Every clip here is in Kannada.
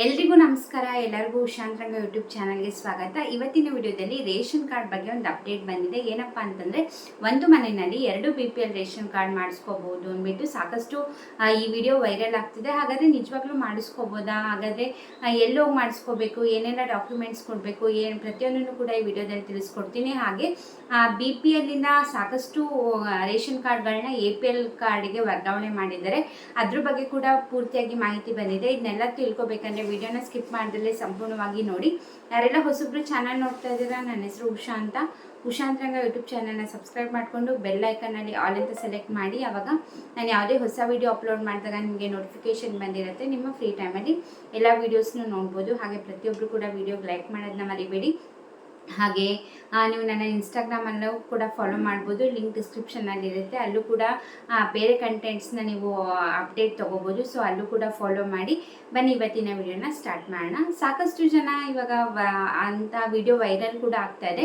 ಎಲ್ರಿಗೂ ನಮಸ್ಕಾರ, ಎಲ್ಲರಿಗೂ ಶಾಂತರಂಗ ಯೂಟ್ಯೂಬ್ ಚಾನಲ್ಗೆ ಸ್ವಾಗತ. ಇವತ್ತಿನ ವಿಡಿಯೋದಲ್ಲಿ ರೇಷನ್ ಕಾರ್ಡ್ ಬಗ್ಗೆ ಒಂದು ಅಪ್ಡೇಟ್ ಬಂದಿದೆ. ಏನಪ್ಪ ಅಂತಂದರೆ, ಒಂದು ಮನೆಯಲ್ಲಿ ಎರಡು B P L ration card ಮಾಡಿಸ್ಕೋಬಹುದು ಅಂದ್ಬಿಟ್ಟು ಸಾಕಷ್ಟು ಈ ವಿಡಿಯೋ ವೈರಲ್ ಆಗ್ತಿದೆ. ಹಾಗಾದರೆ ನಿಜವಾಗ್ಲೂ ಮಾಡಿಸ್ಕೋಬೋದಾ? ಹಾಗಾದರೆ ಎಲ್ಲೋಗಿ ಮಾಡಿಸ್ಕೋಬೇಕು, ಏನೆಲ್ಲ ಡಾಕ್ಯುಮೆಂಟ್ಸ್ ಕೊಡಬೇಕು, ಏನು ಪ್ರತಿಯೊಂದನ್ನು ಕೂಡ ಈ ವಿಡಿಯೋದಲ್ಲಿ ತಿಳಿಸ್ಕೊಡ್ತೀನಿ. ಹಾಗೆ ಬಿ ಪಿ ಎಲ್ಲಿಂದ ಸಾಕಷ್ಟು ರೇಷನ್ ಕಾರ್ಡ್ಗಳನ್ನ ಎ ಪಿ ಎಲ್ ಕಾರ್ಡಿಗೆ ವರ್ಗಾವಣೆ ಮಾಡಿದ್ದಾರೆ. ಅದ್ರ ಬಗ್ಗೆ ಕೂಡ ಪೂರ್ತಿಯಾಗಿ ಮಾಹಿತಿ ಬಂದಿದೆ. ಇದನ್ನೆಲ್ಲ ತಿಳ್ಕೊಬೇಕಂದ್ರೆ ವಿಡಿಯೋನ ಸ್ಕಿಪ್ ಮಾಡ್ದಲ್ಲೇ ಸಂಪೂರ್ಣವಾಗಿ ನೋಡಿ. ಯಾರೆಲ್ಲ ಹೊಸಬ್ರು ಚಾನಲ್ ನೋಡ್ತಾ ಇದ್ದೀರಾ, ನನ್ನ ಹೆಸರು ಉಷಾ ಅಂತ. ಉಷಾ ಅಂತರಂಗ ಯೂಟ್ಯೂಬ್ ಚಾನಲ್ನ ಸಬ್ಸ್ಕ್ರೈಬ್ ಮಾಡಿಕೊಂಡು ಬೆಲ್ ಐಕನಲ್ಲಿ ಆಲ್ ಅಂತ ಸೆಲೆಕ್ಟ್ ಮಾಡಿ. ಆವಾಗ ನಾನು ಯಾವುದೇ ಹೊಸ ವಿಡಿಯೋ ಅಪ್ಲೋಡ್ ಮಾಡಿದಾಗ ನಿಮಗೆ ನೋಟಿಫಿಕೇಶನ್ ಬಂದಿರುತ್ತೆ. ನಿಮ್ಮ ಫ್ರೀ ಟೈಮಲ್ಲಿ ಎಲ್ಲ ವಿಡಿಯೋಸ್ನು ನೋಡ್ಬೋದು. ಹಾಗೆ ಪ್ರತಿಯೊಬ್ಬರು ಕೂಡ ವಿಡಿಯೋಗೆ ಲೈಕ್ ಮಾಡೋದನ್ನ ಮರಿಬೇಡಿ. ಹಾಗೆ ನೀವು ನನ್ನ ಇನ್ಸ್ಟಾಗ್ರಾಮಲ್ಲೂ ಕೂಡ ಫಾಲೋ ಮಾಡ್ಬೋದು. ಲಿಂಕ್ ಡಿಸ್ಕ್ರಿಪ್ಷನಲ್ಲಿ ಇರುತ್ತೆ. ಅಲ್ಲೂ ಕೂಡ ಬೇರೆ ಕಂಟೆಂಟ್ಸ್ನ ನೀವು ಅಪ್ಡೇಟ್ ತೊಗೋಬೋದು. ಸೊ ಅಲ್ಲೂ ಕೂಡ ಫಾಲೋ ಮಾಡಿ. ಬನ್ನಿ, ಇವತ್ತಿನ ವಿಡಿಯೋನ ಸ್ಟಾರ್ಟ್ ಮಾಡೋಣ. ಸಾಕಷ್ಟು ಜನ ಇವಾಗ ಅಂತ ವಿಡಿಯೋ ವೈರಲ್ ಕೂಡ ಆಗ್ತಾ ಇದೆ.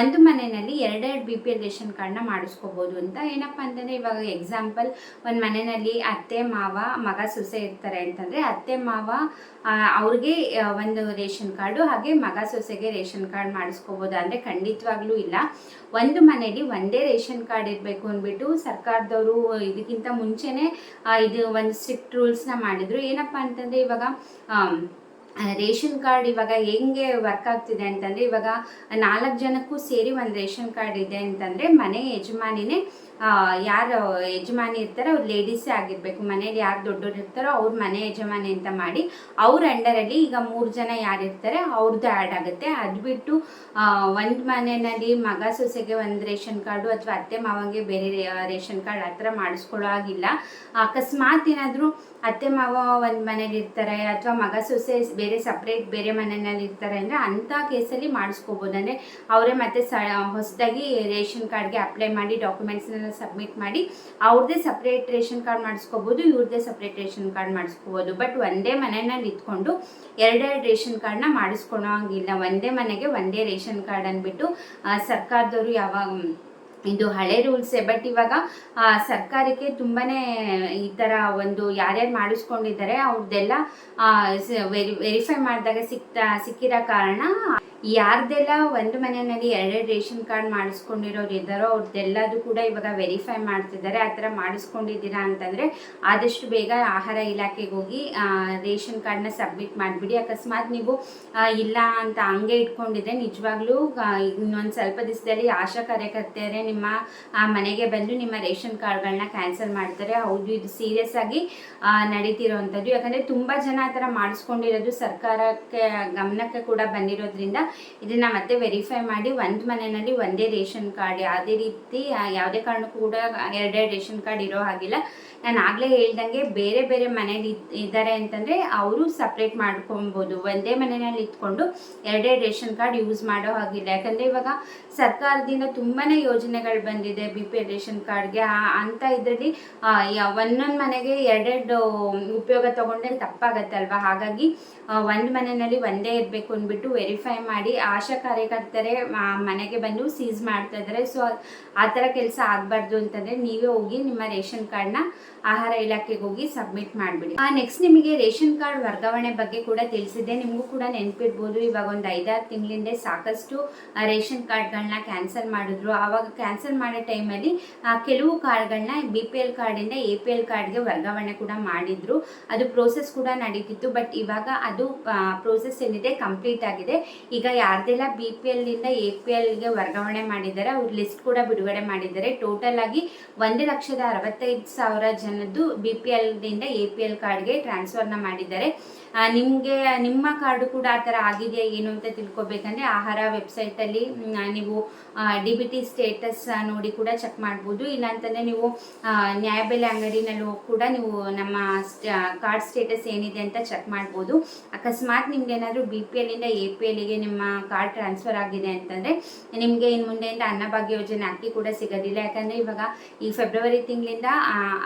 ಒಂದು ಮನೆಯಲ್ಲಿ ಎರಡೆರಡು ಬಿ ಪಿ ಎಲ್ ರೇಷನ್ ಕಾರ್ಡ್ನ ಮಾಡಿಸ್ಕೋಬೋದು ಅಂತ. ಏನಪ್ಪ ಅಂತಂದರೆ, ಇವಾಗ ಎಕ್ಸಾಂಪಲ್ ಒಂದು ಮನೆಯಲ್ಲಿ ಅತ್ತೆ, ಮಾವ, ಮಗ, ಸೊಸೆ ಇರ್ತಾರೆ ಅಂತಂದರೆ, ಅತ್ತೆ, ಮಾವ ಅವ್ರಿಗೆ ಒಂದು ರೇಷನ್ ಕಾರ್ಡು ಹಾಗೆ ಮಗ, ಸೊಸೆಗೆ ರೇಷನ್ ಕಾರ್ಡ್ ಮಾಡಿಸ್ಕೋಬೋದು ಅಂದರೆ ಖಂಡಿತವಾಗ್ಲೂ ಇಲ್ಲ. ಒಂದು ಮನೆಯಲ್ಲಿ ಒಂದೇ ರೇಷನ್ ಕಾರ್ಡ್ ಇರಬೇಕು ಅಂದ್ಬಿಟ್ಟು ಸರ್ಕಾರದವರು ಇದಕ್ಕಿಂತ ಮುಂಚೆನೇ ಇದು ಒಂದು ಸ್ಟ್ರಿಕ್ಟ್ ರೂಲ್ಸ್ನ ಮಾಡಿದ್ರು. ಏನಪ್ಪ ಅಂತಂದರೆ ಇವಾಗ ರೇಷನ್ ಕಾರ್ಡ್ ಇವಾಗ ಹೆಂಗೆ ವರ್ಕ್ ಆಗ್ತಿದೆ ಅಂತಂದರೆ ಇವಾಗ ನಾಲ್ಕು ಜನಕ್ಕೂ ಸೇರಿ ಒಂದು ರೇಷನ್ ಕಾರ್ಡ್ ಇದೆ ಅಂತಂದರೆ ಮನೆ ಯಜಮಾನಿನೇ ಯಾರು ಯಜಮಾನಿ ಇರ್ತಾರೋ ಅವ್ರು ಲೇಡೀಸೇ ಆಗಿರಬೇಕು. ಮನೇಲಿ ಯಾರು ದೊಡ್ಡವ್ರು ಇರ್ತಾರೋ ಅವ್ರ ಮನೆ ಯಜಮಾನಿ ಅಂತ ಮಾಡಿ ಅವ್ರ ಅಂಡರಲ್ಲಿ ಈಗ ಮೂರು ಜನ ಯಾರಿರ್ತಾರೆ ಅವ್ರದ್ದು ಆ್ಯಡ್ ಆಗುತ್ತೆ. ಅದು ಬಿಟ್ಟು ಒಂದು ಮನೆಯಲ್ಲಿ ಮಗ ಸೊಸೆಗೆ ಒಂದು ರೇಷನ್ ಕಾರ್ಡು ಅಥವಾ ಅತ್ತೆ ಮಾವಂಗೆ ಬೇರೆ ರೇಷನ್ ಕಾರ್ಡ್ ಆ ಥರ ಮಾಡಿಸ್ಕೊಳ್ಳೋ ಆಗಿಲ್ಲ ಅಕಸ್ಮಾತ್ ಏನಾದರೂ ಅತ್ತೆ ಮಾವ ಒಂದು ಮನೇಲಿ ಇರ್ತಾರೆ ಅಥವಾ ಮಗ ಸೊಸೆ ಬೇರೆ ಸಪ್ರೇಟ್ ಬೇರೆ ಮನೆಯಲ್ಲಿ ಇರ್ತಾರೆ ಅಂದರೆ ಅಂಥ ಕೇಸಲ್ಲಿ ಮಾಡಿಸ್ಕೋಬೋದು. ಅಂದರೆ ಅವರೇ ಮತ್ತೆ ಸ, ಹೊಸದಾಗಿ ರೇಷನ್ ಕಾರ್ಡ್ಗೆ ಅಪ್ಲೈ ಮಾಡಿ ಡಾಕ್ಯುಮೆಂಟ್ಸ್ನೆಲ್ಲ ಸಬ್ಮಿಟ್ ಮಾಡಿ ಅವ್ರದ್ದೇ ಸಪ್ರೇಟ್ ರೇಷನ್ ಕಾರ್ಡ್ ಮಾಡಿಸ್ಕೋಬೋದು ಇವ್ರದ್ದೇ ಸಪ್ರೇಟ್ ರೇಷನ್ ಕಾರ್ಡ್ ಮಾಡಿಸ್ಕೋಬೋದು. ಬಟ್ ಒಂದೇ ಮನೆಯಲ್ಲಿ ಇದ್ಕೊಂಡು ಎರಡೆರಡು ರೇಷನ್ ಕಾರ್ಡ್ನ ಮಾಡಿಸ್ಕೊಳೋ ಹಂಗಿಲ್ಲ. ಒಂದೇ ಮನೆಗೆ ಒಂದೇ ರೇಷನ್ ಕಾರ್ಡ್ ಅಂದ್ಬಿಟ್ಟು ಸರ್ಕಾರದವರು ಯಾವಾಗ ಇದು ಹಳೆ ರೂಲ್ಸೇ ಬಟ್ ಇವಾಗ ಸರ್ಕಾರಕ್ಕೆ ತುಂಬಾ ಈ ಥರ ಒಂದು ಯಾರ್ಯಾರು ಮಾಡಿಸ್ಕೊಂಡಿದ್ದಾರೆ ಅವ್ರದ್ದೆಲ್ಲ ವೆರಿ ವೆರಿಫೈ ಮಾಡಿದಾಗ ಸಿಕ್ತಾ, ಸಿಕ್ಕಿರೋ ಕಾರಣ ಯಾರ್ದೆಲ್ಲ ಒಂದು ಮನೆಯಲ್ಲಿ ಎರಡೆರಡು ರೇಷನ್ ಕಾರ್ಡ್ ಮಾಡಿಸ್ಕೊಂಡಿರೋರು ಇದ್ದಾರೋ ಅವ್ರದ್ದೆಲ್ಲದೂ ಕೂಡ ಇವಾಗ ವೆರಿಫೈ ಮಾಡ್ತಿದ್ದಾರೆ. ಆ ಥರ ಮಾಡಿಸ್ಕೊಂಡಿದ್ದೀರಾ ಅಂತಂದರೆ ಆದಷ್ಟು ಬೇಗ ಆಹಾರ ಇಲಾಖೆಗೆ ಹೋಗಿ ರೇಷನ್ ಕಾರ್ಡ್ನ ಸಬ್ಮಿಟ್ ಮಾಡಿಬಿಡಿ. ಅಕಸ್ಮಾತ್ ನೀವು ಇಲ್ಲ ಅಂತ ಹಂಗೆ ಇಟ್ಕೊಂಡಿದ್ರೆ ನಿಜವಾಗ್ಲೂ ಇನ್ನೊಂದು ಸ್ವಲ್ಪ ದಿವಸದಲ್ಲಿ ಆಶಾ ಕಾರ್ಯಕರ್ತೆಯರೇ ನಿಮ್ಮ ಮನೆಗೆ ಬಂದು ನಿಮ್ಮ ರೇಷನ್ ಕಾರ್ಡ್ಗಳನ್ನ ಕ್ಯಾನ್ಸಲ್ ಮಾಡ್ತಾರೆ. ಹೌದು, ಇದು ಸೀರಿಯಸ್ ಆಗಿ ನಡೀತಿರೋವಂಥದ್ದು ಯಾಕಂದರೆ ತುಂಬ ಜನ ಆ ಥರ ಮಾಡಿಸ್ಕೊಂಡಿರೋದು ಸರ್ಕಾರಕ್ಕೆ, ಗಮನಕ್ಕೆ ಕೂಡ ಬಂದಿರೋದ್ರಿಂದ ಇದನ್ನು ಮತ್ತೆ ವೆರಿಫೈ ಮಾಡಿ ಒಂದು ಮನೆಯಲ್ಲಿ ಒಂದೇ ರೇಷನ್ ಕಾರ್ಡ್ ಯಾವುದೇ ರೀತಿ ಯಾವುದೇ ಕಾರಣಕ್ಕೂ ಕೂಡ ಎರಡೆರಡು ರೇಷನ್ ಕಾರ್ಡ್ ಇರೋ ಹಾಗಿಲ್ಲ. ನಾನು ಆಗಲೇ ಹೇಳ್ದಂಗೆ ಬೇರೆ ಬೇರೆ ಮನೇಲಿ ಇದ್ದಾರೆ ಅಂತಂದರೆ ಅವರು ಸಪ್ರೇಟ್ ಮಾಡ್ಕೊಬೋದು. ಒಂದೇ ಮನೆಯಲ್ಲಿ ಇಟ್ಕೊಂಡು ಎರಡೇ ರೇಷನ್ ಕಾರ್ಡ್ ಯೂಸ್ ಮಾಡೋ ಹಾಗಿಲ್ಲ. ಯಾಕಂದರೆ ಇವಾಗ ಸರ್ಕಾರದಿಂದ ತುಂಬಾ ಯೋಜನೆಗಳು ಬಂದಿದೆ ಬಿ ಪಿ ಎಲ್ ರೇಷನ್ ಕಾರ್ಡ್ಗೆ ಅಂತ ಇದರಲ್ಲಿ ಒಂದೊಂದು ಮನೆಗೆ ಎರಡೆರಡು ಉಪಯೋಗ ತಗೊಂಡ್ರೆ ತಪ್ಪಾಗತ್ತಲ್ವ? ಹಾಗಾಗಿ ಒಂದು ಮನೆಯಲ್ಲಿ ಒಂದೇ ಇರಬೇಕು ಅಂದ್ಬಿಟ್ಟು ವೆರಿಫೈ ಮಾಡಿ ಆಶಾ ಕಾರ್ಯಕರ್ತರೆ ಮನೆಗೆ ಬಂದು ಸೀಸ್ ಮಾಡ್ತಾ ಇದ್ದಾರೆ. ಸೊ ಆ ಥರ ಕೆಲಸ ಆಗಬಾರ್ದು ಅಂತಂದರೆ ನೀವೇ ಹೋಗಿ ನಿಮ್ಮ ರೇಷನ್ ಕಾರ್ಡ್ನ ಆಹಾರ ಇಲಾಖೆಗೆ ಹೋಗಿ ಸಬ್ಮಿಟ್ ಮಾಡಿಬಿಡಿ. ನೆಕ್ಸ್ಟ್ ನಿಮಗೆ ರೇಷನ್ ಕಾರ್ಡ್ ವರ್ಗಾವಣೆ ಬಗ್ಗೆ ಕೂಡ ತಿಳಿಸಿದ್ದೆ. ನಿಮಗೂ ಕೂಡ ನೆನಪಿರ್ಬೋದು. ಇವಾಗ ಒಂದು ಐದಾರು ತಿಂಗಳಿಂದ ಸಾಕಷ್ಟು ಆ, ರೇಷನ್ ಕಾರ್ಡ್ಗಳನ್ನ ಕ್ಯಾನ್ಸಲ್ ಮಾಡಿದ್ರು. ಆವಾಗ ಕ್ಯಾನ್ಸಲ್ ಮಾಡೋ ಟೈಮಲ್ಲಿ ಕೆಲವು ಕಾರ್ಡ್ಗಳನ್ನ ಬಿ ಪಿ ಎಲ್ ಕಾರ್ಡಿಂದ ಎ ಪಿ ಎಲ್ ಕಾರ್ಡ್ಗೆ ವರ್ಗಾವಣೆ ಕೂಡ ಮಾಡಿದ್ರು. ಅದು ಪ್ರೋಸೆಸ್ ಕೂಡ ನಡೀತಿತ್ತು. ಬಟ್ ಇವಾಗ ಅದು ಪ್ರೋಸೆಸ್ ಏನಿದೆ ಕಂಪ್ಲೀಟ್ ಆಗಿದೆ. ಈಗ ಯಾರ್ದೆಲ್ಲ ಬಿ ಪಿ ಎಲ್ನಿಂದ ಎ ಪಿ ಎಲ್ಗೆ ವರ್ಗಾವಣೆ ಮಾಡಿದ್ದಾರೆ ಅವ್ರ ಲಿಸ್ಟ್ ಕೂಡ ಬಿಡುಗಡೆ ಮಾಡಿದ್ದಾರೆ. ಟೋಟಲ್ ಆಗಿ ಒಂದು ಲಕ್ಷದ ಅರವತ್ತೈದು ಸಾವಿರ ಜನದ್ದು ಬಿ ಪಿ ಎಲ್ನಿಂದ ಎ ಪಿ ಎಲ್ ಕಾರ್ಡ್ಗೆ ಟ್ರಾನ್ಸ್ಫರ್ನ ಮಾಡಿದ್ದಾರೆ. ನಿಮಗೆ, ನಿಮ್ಮ ಕಾರ್ಡು ಕೂಡ ಆ ಥರ ಆಗಿದೆಯಾ ಏನು ಅಂತ ತಿಳ್ಕೊಬೇಕಂದ್ರೆ ಆಹಾರ ವೆಬ್ಸೈಟಲ್ಲಿ ನೀವು ಡಿ ಬಿ ಟಿ ಸ್ಟೇಟಸ್ ನೋಡಿ ಕೂಡ ಚೆಕ್ ಮಾಡ್ಬೋದು. ಇಲ್ಲಾಂತಂದರೆ ನೀವು ನ್ಯಾಯಬೆಲೆ ಅಂಗಡಿನಲ್ಲೂ ಕೂಡ ನೀವು ನಮ್ಮ ಕಾರ್ಡ್ ಸ್ಟೇಟಸ್ ಏನಿದೆ ಅಂತ ಚೆಕ್ ಮಾಡ್ಬೋದು. ಅಕಸ್ಮಾತ್ ನಿಮ್ಗೆ ಏನಾದರೂ ಬಿ ಪಿ ಎಲ್ಲಿಂದ ಎ ಪಿ ನಿಮ್ಮ ಕಾರ್ಡ್ ಟ್ರಾನ್ಸ್ಫರ್ ಆಗಿದೆ ಅಂತಂದರೆ ನಿಮಗೆ ಇನ್ನು ಮುಂದೆಯಿಂದ ಅನ್ನಭಾಗ್ಯ ಯೋಜನೆ ಅಕ್ಕಿ ಕೂಡ ಸಿಗೋದಿಲ್ಲ. ಯಾಕಂದರೆ ಇವಾಗ ಈ ಫೆಬ್ರವರಿ ತಿಂಗಳಿಂದ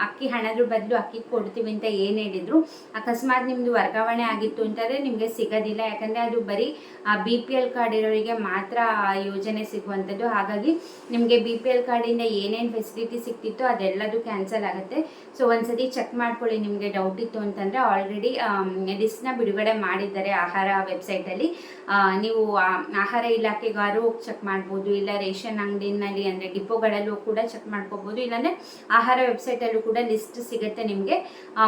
ಅಕ್ಕಿ ಹಣದ ಬದಲು ಅಕ್ಕಿ ಕೊಡ್ತೀವಿ ಅಂತ ಏನು ಹೇಳಿದ್ರು. ಅಕಸ್ಮಾತ್ ನಿಮ್ದು ವರ್ಗಾವಣೆ ಆಗಿತ್ತು ಅಂತಂದ್ರೆ ನಿಮಗೆ ಸಿಗೋದಿಲ್ಲ. ಯಾಕಂದ್ರೆ ಅದು ಬರೀ ಬಿ ಪಿ ಎಲ್ ಕಾರ್ಡ್ ಇರೋರಿಗೆ ಮಾತ್ರ ಆ ಯೋಜನೆ ಸಿಗುವಂಥದ್ದು. ಹಾಗಾಗಿ ನಿಮಗೆ ಬಿ ಪಿ ಎಲ್ ಕಾರ್ಡಿಂದ ಏನೇನು ಫೆಸಿಲಿಟಿ ಸಿಗ್ತಿತ್ತೋ ಅದೆಲ್ಲದು ಕ್ಯಾನ್ಸಲ್ ಆಗುತ್ತೆ. ಸೊ ಒಂದ್ಸತಿ ಚೆಕ್ ಮಾಡ್ಕೊಳ್ಳಿ ನಿಮಗೆ ಡೌಟ್ ಇತ್ತು ಅಂತಂದರೆ ಆಲ್ರೆಡಿ ಲಿಸ್ಟ್ನ ಬಿಡುಗಡೆ ಮಾಡಿದ್ದಾರೆ ಆಹಾರ ವೆಬ್ಸೈಟಲ್ಲಿ ನೀವು ಆಹಾರ ಇಲಾಖೆಗಾರು ಚೆಕ್ ಮಾಡ್ಬೋದು, ಇಲ್ಲ ರೇಷನ್ ಅಂಗಡಿನಲ್ಲಿ ಅಂದರೆ ಡಿಪೋಗಳಲ್ಲೂ ಕೂಡ ಚೆಕ್ ಮಾಡ್ಕೋಬೋದು, ಇಲ್ಲಾಂದರೆ ಆಹಾರ ವೆಬ್ಸೈಟಲ್ಲೂ ಕೂಡ ಲಿಸ್ಟ್ ಸಿಗುತ್ತೆ ನಿಮಗೆ.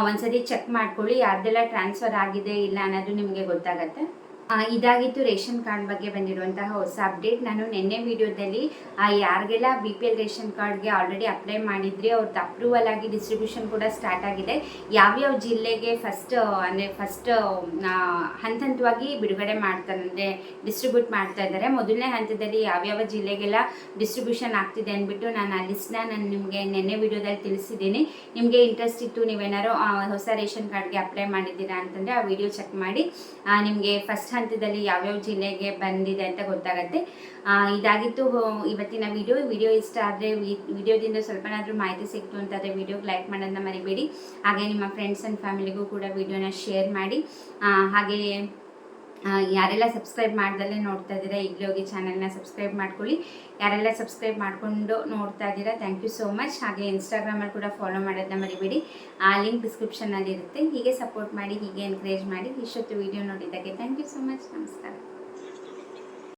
ಒಂದ್ಸರಿ ಚೆಕ್ ಮಾಡ್ಕೊಳ್ಳಿ ಯಾರ್ದೆಲ್ಲ ಟ್ರಾನ್ಸ್ಫರ್ ಆಗಿದೆ ಇಲ್ಲ ಅನ್ನೋದು ನಿಮಗೆ ಗೊತ್ತಾಗತ್ತೆ. ಇದಾಗಿತ್ತು ರೇಷನ್ ಕಾರ್ಡ್ ಬಗ್ಗೆ ಬಂದಿರುವಂತಹ ಹೊಸ ಅಪ್ಡೇಟ್. ನಾನು ನಿನ್ನೆ ವಿಡಿಯೋದಲ್ಲಿ ಯಾರಿಗೆಲ್ಲ ಬಿ ಪಿ ಎಲ್ ರೇಷನ್ ಕಾರ್ಡ್ಗೆ ಆಲ್ರೆಡಿ ಅಪ್ಲೈ ಮಾಡಿದ್ರಿ ಅವ್ರದ್ದು ಅಪ್ರೂವಲ್ ಆಗಿ ಡಿಸ್ಟ್ರಿಬ್ಯೂಷನ್ ಕೂಡ ಸ್ಟಾರ್ಟ್ ಆಗಿದೆ. ಯಾವ್ಯಾವ ಜಿಲ್ಲೆಗೆ ಫಸ್ಟ್ ಅಂದರೆ ಫಸ್ಟ್ ಹಂತ ಹಂತವಾಗಿ ಬಿಡುಗಡೆ ಮಾಡ್ತಾರೆ ಅಂದರೆ ಡಿಸ್ಟ್ರಿಬ್ಯೂಟ್ ಮಾಡ್ತಾ ಇದ್ದಾರೆ. ಮೊದಲನೇ ಹಂತದಲ್ಲಿ ಯಾವ್ಯಾವ ಜಿಲ್ಲೆಗೆಲ್ಲ ಡಿಸ್ಟ್ರಿಬ್ಯೂಷನ್ ಆಗ್ತಿದೆ ಅಂದ್ಬಿಟ್ಟು ನಾನು ಆ ಲಿಸ್ಟ್ನ ನಾನು ನಿಮಗೆ ನಿನ್ನೆ ವಿಡಿಯೋದಲ್ಲಿ ತಿಳಿಸಿದ್ದೀನಿ. ನಿಮಗೆ ಇಂಟ್ರೆಸ್ಟ್ ಇತ್ತು ನೀವೇನಾದ್ರು ಆ, ಹೊಸ ರೇಷನ್ ಕಾರ್ಡ್ಗೆ ಅಪ್ಲೈ ಮಾಡಿದ್ದೀರಾ ಅಂತಂದರೆ ಆ ವಿಡಿಯೋ ಚೆಕ್ ಮಾಡಿ. ನಿಮಗೆ ಫಸ್ಟ್ ಹಂತದಲ್ಲಿ ಯಾವ್ಯಾವ ಜಿಲ್ಲೆಗೆ ಬಂದಿದೆ ಅಂತ ಗೊತ್ತಾಗತ್ತೆ. ಇದಾಗಿತ್ತು ಇವತ್ತಿನ ವಿಡಿಯೋ. ವಿಡಿಯೋ ಇಷ್ಟ ಆದರೆ ವಿಡಿಯೋದಿಂದ ಸ್ವಲ್ಪನಾದರೂ ಮಾಹಿತಿ ಸಿಕ್ತು ಅಂತಾದರೆ ವಿಡಿಯೋಗೆ ಲೈಕ್ ಮಾಡೋದನ್ನ ಮರಿಬೇಡಿ. ಹಾಗೆ ನಿಮ್ಮ ಫ್ರೆಂಡ್ಸ್ ಆ್ಯಂಡ್ ಫ್ಯಾಮಿಲಿಗೂ ಕೂಡ ವಿಡಿಯೋನ ಶೇರ್ ಮಾಡಿ. ಹಾಗೆ ಯಾರೆಲ್ಲ ಸಬ್ಸ್ಕ್ರೈಬ್ ಮಾಡ್ದಲ್ಲೇ ನೋಡ್ತಾ ಇದ್ದೀರಾ, ಈಗಲೇ ಹೋಗಿ ಚಾನಲ್ನ ಸಬ್ಸ್ಕ್ರೈಬ್ ಮಾಡ್ಕೊಳ್ಳಿ. ಯಾರೆಲ್ಲ ಸಬ್ಸ್ಕ್ರೈಬ್ ಮಾಡಿಕೊಂಡು ನೋಡ್ತಾ ಇದ್ದೀರಾ ಥ್ಯಾಂಕ್ ಯು ಸೋ ಮಚ್ ಹಾಗೆ ಇನ್ಸ್ಟಾಗ್ರಾಮಲ್ಲಿ ಕೂಡ ಫಾಲೋ ಮಾಡೋದನ್ನ ಮರಿಬೇಡಿ. ಆ ಲಿಂಕ್ ಡಿಸ್ಕ್ರಿಪ್ಷನಲ್ಲಿ ಇರುತ್ತೆ. ಹೀಗೆ ಸಪೋರ್ಟ್ ಮಾಡಿ, ಹೀಗೆ ಎನ್ಕರೇಜ್ ಮಾಡಿ, ಇಷ್ಟೊತ್ತು ವಿಡಿಯೋ ನೋಡಿದ್ದಕ್ಕೆ ಥ್ಯಾಂಕ್ ಯು ಸೊ ಮಚ್ ನಮಸ್ಕಾರ.